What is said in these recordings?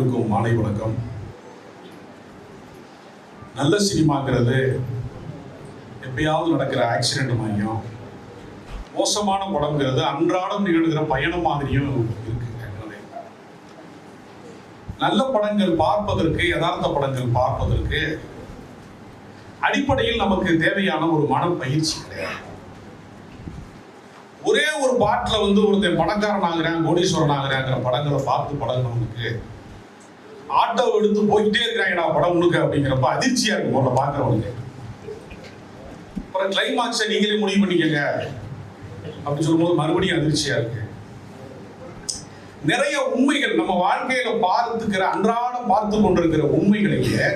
அனைவருக்கும் மாலை வணக்கம். நல்ல சினிமாங்கிறது எப்பயாவது நடக்கிற ஆக்சிடென்ட் மாதிரியும் மோசமான படம்ங்கிறது அன்றாடம் நிகழ்கிற பயணம் மாதிரியும் இருக்கு நல்ல படங்கள் பார்ப்பதற்கு யதார்த்த படங்கள் பார்ப்பதற்கு அடிப்படையில் நமக்கு தேவையான ஒரு மன பயிற்சி கிடையாது. ஒரே ஒரு பாட்டில் வந்து ஒருத்தன் பணக்காரன் ஆகிறான் கோடீஸ்வரன் ஆகிறாங்கிற படங்களை பார்த்து பழகினவனுக்கு ஆட்டோ எடுத்து போயிட்டே இருக்கிறாங்கடா படம் முழுக்க அப்படிங்கிறப்ப அதிர்ச்சியா இருக்கும் உங்களை பாக்குறவங்க அப்புறம் கிளைமாக்ஸை நீங்களே முடிவு பண்ணிக்கங்க. அப்படின்னு சொல்லும்போது மறுபடியும் அதிர்ச்சியா இருக்கு. நிறைய உண்மைகள் நம்ம வாழ்க்கையில பார்த்துக்கிற அன்றாடம் பார்த்து கொண்டிருக்கிற உண்மைகளையே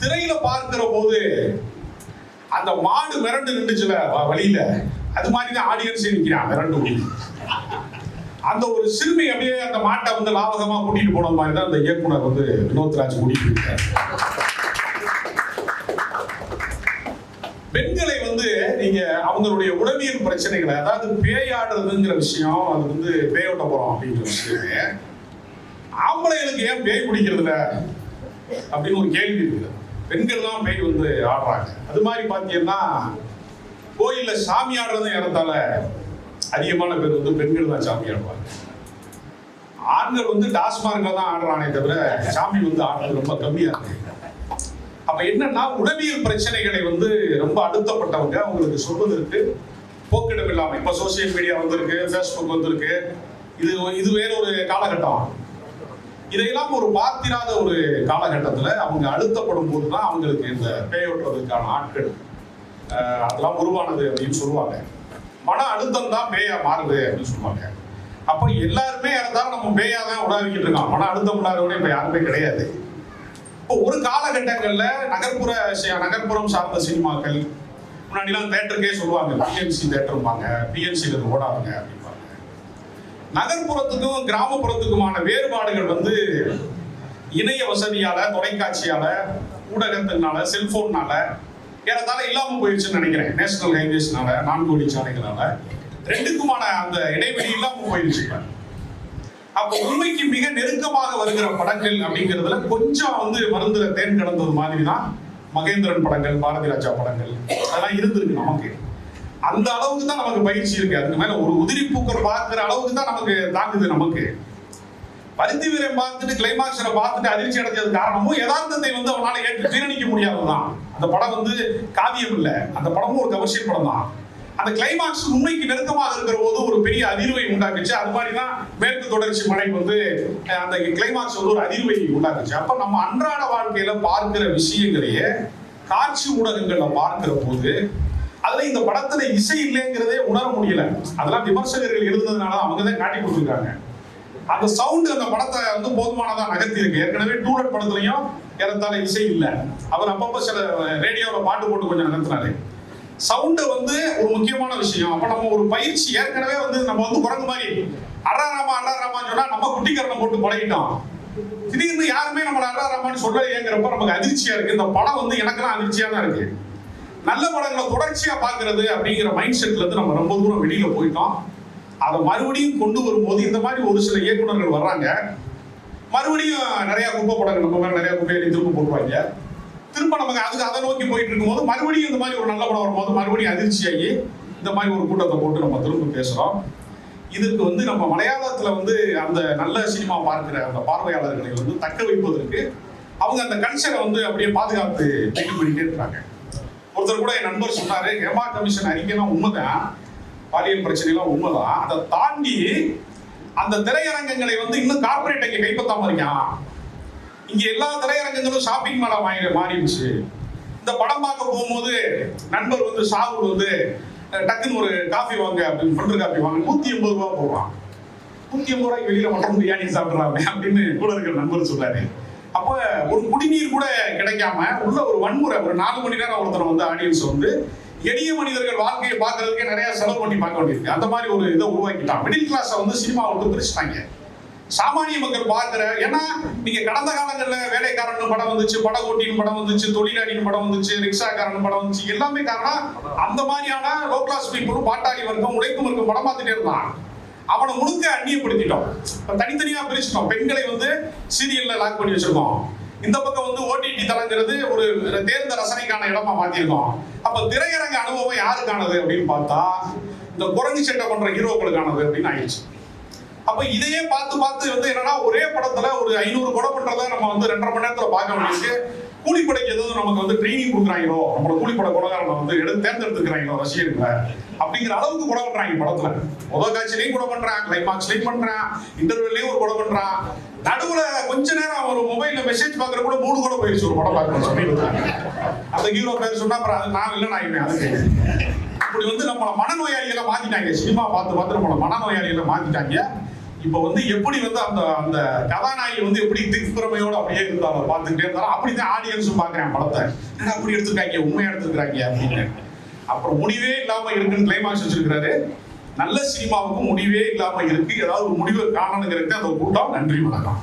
திரையில பார்க்கிற போது அந்த மாடு மிரண்டு நின்றுச்சுல வழியில. அது மாதிரி தான் ஆடியன்ஸே நிற்கிறான் மிரண்டு அந்த ஒரு சிறுமி அப்படியே அந்த மாட்டை வந்து லாபகமா கூட்டிட்டு போன மாதிரி தான் அந்த இயக்குனர் வந்து வினோத்ராஜ் கூட்டிட்டு போயிருக்காரு பெண்களை வந்து நீங்க அவங்களுடைய உளவியல் பிரச்சனைகளை அதாவது பேயாடுறதுங்கிற விஷயம் அது வந்து பேயோட்ட போறோம் அப்படிங்கிற விஷயம் ஆம்பளைகளுக்கு ஏன் பேய் பிடிக்கிறதுல அப்படின்னு ஒரு கேள்வி இருக்குது. பெண்கள் தான் பேய் வந்து ஆடுறாங்க. அது மாதிரி பார்த்தீங்கன்னா கோயில்ல சாமி ஆடுறதும் இடத்தால அதிகமான பேர் வந்து பெண்கள் தான் சாமி ஆடுவாங்க. ஆண்கள் வந்து டாஸ்மார்க்ல தான் ஆடுறானே தவிர சாமி வந்து ஆடுறது ரொம்ப கம்மியா இருக்கு. அப்ப என்னன்னா உளவியல் பிரச்சனைகளை வந்து ரொம்ப அழுத்தப்பட்டவங்க அவங்களுக்கு சொல்வதற்கு போக்கிடம் இல்லாம இப்ப சோசியல் மீடியா வந்திருக்கு ஃபேஸ்புக் வந்திருக்கு இது இது வேற ஒரு காலகட்டம். இதையெல்லாம் ஒரு பார்த்திராத ஒரு காலகட்டத்துல அவங்க அழுத்தப்படும் போது தான் அவங்களுக்கு இந்த பேயோட்டுறதுக்கான ஆட்கள் அதெல்லாம் உருவானது அப்படின்னு சொல்லுவாங்க. மன அழுத்தம் தான் பேயா மாறுது அப்படின்னு சொல்லுவாங்க. அப்ப எல்லாருமே இருந்தாலும் நம்ம பேயா தான் உடாவிக்கிட்டு இருக்கோம். மன அழுத்தம் இல்லாதவனே இப்ப யாருமே கிடையாது. இப்போ ஒரு காலகட்டங்கள்ல நகர்ப்புற நகர்ப்புறம் சார்ந்த சினிமாக்கள் முன்னாடிலாம் தேட்டருக்கே சொல்லுவாங்க பிஎன்சி தேட்டருப்பாங்க பிஎன்சி இது ஓடாதுங்க அப்படிம்பாங்க. நகர்ப்புறத்துக்கும் கிராமப்புறத்துக்குமான வேறுபாடுகள் வந்து இணைய வசதியால தொலைக்காட்சியால ஊடகத்தினால செல்போன்னால ஏறத்தாழ இல்லாம போயிடுச்சுன்னு நினைக்கிறேன். நேஷனல் ஹைவேஸ்னால நான்கு சாலைகளால. ரெண்டுக்குமான அந்த இடைவெளி இல்லாம போயிடுச்சு அப்போ உண்மைக்கு மிக நெருக்கமாக வருகிற படங்கள் அப்படிங்கிறதுல கொஞ்சம் வந்து மருந்துல தேன் கலந்தது மாதிரி தான் மகேந்திரன் படங்கள் பாரதி ராஜா படங்கள். அதெல்லாம் இருந்திருக்கு நமக்கு. அந்த அளவுக்கு தான் நமக்கு பயிற்சி இருக்கு. அதுக்கு மேல ஒரு உதிரி பூக்கள் பார்க்கிற அளவுக்கு தான் நமக்கு தாக்குது நமக்கு. பரிந்து வீரன் பார்த்துட்டு கிளைமாக்ஸரை பார்த்துட்டு அதிர்ச்சி அடைஞ்சது காரணமும் யதார்த்தத்தை வந்து அவனால ஏற்று ஜீரணிக்க முடியாதுதான் அந்த படம் வந்து காவியம் இல்ல. அந்த படமும் ஒரு கமர்ஷியல் படம் தான் அந்த கிளைமாக்ஸ் உண்மைக்கு நெருக்கமாக இருக்கிற போது ஒரு பெரிய அதிர்வை உண்டாக்குச்சு. அது மாதிரி தான் மேற்கு தொடர்ச்சி மழை வந்து அந்த கிளைமாக்ஸ் வந்து ஒரு அதிர்வை உண்டாக்குச்சு. அப்ப நம்ம அன்றாட வாழ்க்கையில பார்க்கிற விஷயங்களையே காட்சி ஊடகங்கள்ல பார்க்கிற போது அதுல இந்த படத்துல இசை இல்லைங்கிறதே உணர முடியல. அதெல்லாம் விமர்சகர்கள் எழுதுனதுனால அவங்க தான் காட்டி கொடுத்துருக்காங்க. அந்த சவுண்ட் அந்த படத்தை வந்து போதுமானதா நகர்த்தி இருக்கு ஏற்கனவே டூலட் படத்துலயும் ஏறத்தாழ இசை இல்லை. அவர் அப்பப்ப சில ரேடியோவில் பாட்டு போட்டு கொஞ்சம் நகர்த்தினாரு சவுண்டு வந்து ஒரு முக்கியமான விஷயம். அப்ப நம்ம ஒரு பயிற்சி ஏற்கனவே வந்து நம்ம வந்து குரங்கு மாதிரி அறாராமா அறாராமான்னு சொன்னா நம்ம குட்டிக்கரணம் போட்டு பழகிட்டோம். திடீர்னு யாருமே நம்மள அறாராமான்னு சொல்லலையேங்கிறப்ப நமக்கு அதிர்ச்சியா இருக்கு. இந்த படம் வந்து எனக்கெல்லாம் அதிர்ச்சியா தான் இருக்கு. நல்ல படங்களை தொடர்ச்சியா பாக்குறது அப்படிங்கிற மைண்ட் செட்ல இருந்து நம்ம ரொம்ப தூரம் வெளியில போயிட்டோம். அதை மறுபடியும் கொண்டு வரும்போது இந்த மாதிரி ஒரு சில இயக்குனர்கள் வர்றாங்க. மறுபடியும் நிறைய குப்பை படங்கள் நம்ம நிறைய குப்பையை திரும்ப போட்டுருவாங்க. திரும்ப நமக்கு அதுக்கு அதை நோக்கி போயிட்டு இருக்கும்போது மறுபடியும் இந்த மாதிரி ஒரு நல்ல படம் வரும்போது மறுபடியும் அதிர்ச்சியாகி இந்த மாதிரி ஒரு கூட்டத்தை போட்டு நம்ம திரும்ப பேசுறோம். இதுக்கு வந்து நம்ம மலையாளத்துல வந்து அந்த நல்ல சினிமா பார்க்கிற அந்த பார்வையாளர்களை வந்து தக்க வைப்பதற்கு அவங்க அந்த கல்ச்சரை வந்து அப்படியே பாதுகாத்து மெயின்டைன் பண்ணிட்டே இருக்காங்க. ஒருத்தர் கூட என் நண்பர் சொன்னாரு ஹெமா கமிஷன் அறிக்கைனா உண்மைதான். பாலியல் பிரச்சனைலாம் உண்மைதான். அதை தாண்டி அந்த திரையரங்கங்களை வந்து இன்னும் கார்பரேட் அங்கே கைப்பற்றாம இருக்கான். இங்க எல்லா திரையரங்கங்களும் ஷாப்பிங் மாலா மாறி மாறிடுச்சு இந்த படம் பார்க்க போகும்போது நண்பர் வந்து சாகுல் வந்து டக்குன்னு ஒரு காஃபி வாங்க அப்படின்னு ஃபில்டர் காஃபி வாங்க. நூத்தி எண்பது ரூபா போடுறான் நூத்தி எண்பது ரூபாய்க்கு வெளியில மட்டன் பிரியாணி சாப்பிடுறாங்க அப்படின்னு கூட இருக்கிற நண்பர் சொல்றாரு. அப்ப ஒரு குடிநீர் கூட கிடைக்காம உள்ள ஒரு வன்முறை ஒரு நாலு மணி நேரம் ஒருத்தர் வந்து ஆடியன்ஸ் வந்து எளிய மனிதர்கள் வாழ்க்கையை பார்க்கறதுக்கு நிறைய செலவு பண்ணி பார்க்க வேண்டியிருக்கு. அந்த மாதிரி ஒரு இதை உருவாக்கிட்டான் மிடில் கிளாஸை வந்து சினிமா விட்டு பிரிச்சுட்டாங்க சாமானிய மக்கள் பார்க்கிற ஏன்னா நீங்க கடந்த காலங்களில் வேலைக்காரன் படம் வந்துச்சு படகோட்டின்னு படம் வந்துச்சு தொழிலாளியின் படம் வந்துச்சு ரிக்ஷாக்காரன் படம் வந்துச்சு எல்லாமே காரணம் அந்த மாதிரியான லோ கிளாஸ் பீப்புள் பாட்டாளி வர்க்கம் உழைக்கும் வர்க்கம் படம் பார்த்துட்டே இருந்தான் அவனை முழுக்க அந்நியப்படுத்திட்டோம். இப்போ தனித்தனியா பிரிச்சிட்டோம். பெண்களை வந்து சீரியல்ல லாக் பண்ணி வச்சிருக்கோம். இந்த பக்கம் வந்து ஓடிடி தளங்கிறது ஒரு தேர்ந்த ரசனைக்கான இடமா மாத்திருக்கோம் அப்ப திரையரங்க அனுபவம் யாருக்கானது அப்படின்னு பார்த்தா இந்த குரங்கு சட்டை பண்ற ஹீரோக்களுக்கானது அப்படின்னு ஆயிடுச்சு. அப்ப இதையே பார்த்து பார்த்து வந்து என்னன்னா ஒரே படத்துல ஒரு ஐநூறு படம் பண்றத நம்ம வந்து ரெண்டரை மணி நேரத்துல பார்க்க வேண்டியது கூலிப்படைக்கு எதுவும் நமக்கு வந்து ட்ரைனிங் கொடுக்குறாங்களோ நம்மளோட கூலிப்படை குடகாரங்களை வந்து எடுத்து தேர்ந்தெடுத்துக்கிறாங்களோ ரசிகர்களை அப்படிங்கிற அளவுக்கு குடம் பண்றாங்க படத்துல. முதல் காட்சியிலையும் குடம் பண்றான் கிளைமாக்ஸ்லயும் பண்றான் இன்டர்வியூலையும் ஒரு குடம் பண்றான். நடுவுல கொஞ்ச நேரம் ஒரு மொபைல்ல மெசேஜ் பாக்குற கூட மூணு கூட போயிடுச்சு ஒரு படம் பார்க்கணும் சமீபத்துல அந்த ஹீரோ பேர் சொன்னா அப்புறம் அது நான் இல்லை நான் அதுக்கு இப்படி வந்து நம்மள மனநோயாளிகளை மாத்திட்டாங்க. சினிமா பார்த்து பார்த்து நம்மள மனநோயாளிகளை மாத்திட்டாங்க. இப்போ வந்து எப்படி வந்து அந்த அந்த கதாநாயகி வந்து எப்படி திக்பிரமையோட அப்படியே இருந்தாங்க பார்த்துக்கிட்டே இருந்தாலும் அப்படிதான் ஆடியன்ஸும் பாக்குறேன் படத்தை. என்னடா அப்படி எடுத்துருக்காங்க? உண்மையா எடுத்துருக்காங்க அப்படின்னு. அப்புறம் முடிவே இல்லாம இருக்குன்னு கிளைமாக்ஸ் வச்சிருக்கிறாரு. நல்ல சினிமாவுக்கும் முடிவே இல்லாம இருக்கு. ஏதாவது ஒரு முடிவை காணணுங்கிறது அந்த கூட்டம். நன்றி வணக்கம்.